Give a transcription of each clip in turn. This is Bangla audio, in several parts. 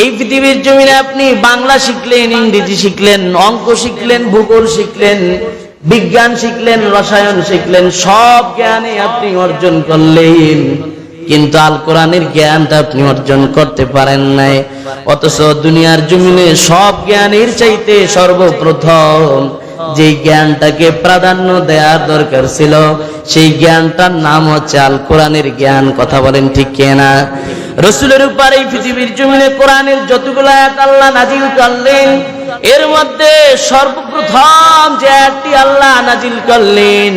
এই পৃথিবীর জমিনে আপনি বাংলা শিখলেন, ইংরেজি শিখলেন, অঙ্ক শিখলেন, ভূগোল শিখলেন, বিজ্ঞান শিখলেন, রসায়ন শিখলেন, সব জ্ঞানে আপনি অর্জন করলেন। কিন্তু আল কোরআনের জ্ঞানটা আপনি অর্জন করতে পারেন নাই। অথচ দুনিয়ার জমিনে সব জ্ঞানের চাইতে সর্বপ্রথম যে জ্ঞানটাকে প্রাধান্য দেওয়ার দরকার ছিল, সেই জ্ঞানটার নাম হচ্ছে আল কোরআনের জ্ঞান। কথা বলেন ঠিক কেনা? রসুলের উপর এই পৃথিবীর জমিনে কোরআনের যতগুলো আয়াত আল্লাহ নাজিল করলেন, এর মধ্যে সর্বপ্রথম যে আয়াতটি আল্লাহ নাজিল করলেন,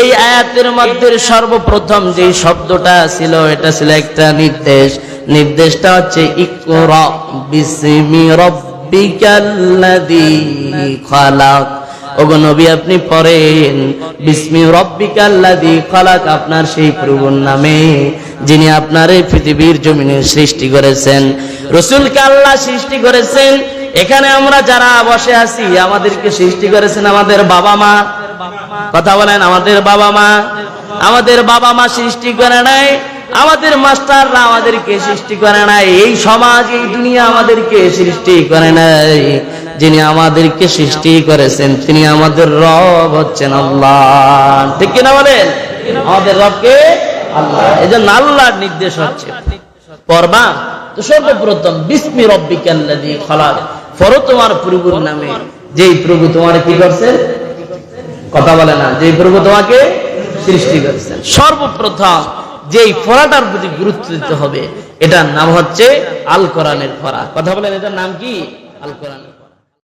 এই আয়াতের মধ্যে সর্বপ্রথম যে শব্দটা ছিল, এটা ছিল একটা নির্দেশ। নির্দেশটা হচ্ছে ওগো নবী, আপনি পড়েন, বিসমি রব্বিকাল্লাযী খালাক। আপনার সেই প্রভুর নামে যিনি আপনার এই পৃথিবীর জমিনে সৃষ্টি করেছেন, রসুলকে আল্লাহ সৃষ্টি করেছেন, এখানে আমরা যারা বসে আছি, আমাদেরকে সৃষ্টি করেছেন আমাদের বাবা মা। কথা বলেন, আমাদের বাবা মা। আমাদের বাবা মা সৃষ্টি করে নাই, আমাদের মাস্টাররা আমাদেরকে সৃষ্টি করে নাই, এই সমাজ, এই দুনিয়া আমাদেরকে সৃষ্টি করে নাই। যিনি আমাদেরকে সৃষ্টি করেছেন, তিনি আমাদের রব হচ্ছেন আল্লাহ। ঠিক কিনা বলেন? আমাদের রবকে এই নির্দেশ হচ্ছে সর্বপ্রথম, বিস্মি তোমার প্রভুর নামে। যেই প্রভু তোমার কি করছেন কথা বলে না। যেই প্রভু তোমাকে সৃষ্টি করেছেন সর্বপ্রথম, যেই ফরাটার প্রতি গুরুত্ব দিতে হবে, এটার নাম হচ্ছে আল কোরআনের ফরা। কথা বলেন, এটার নাম কি? আল কোরআন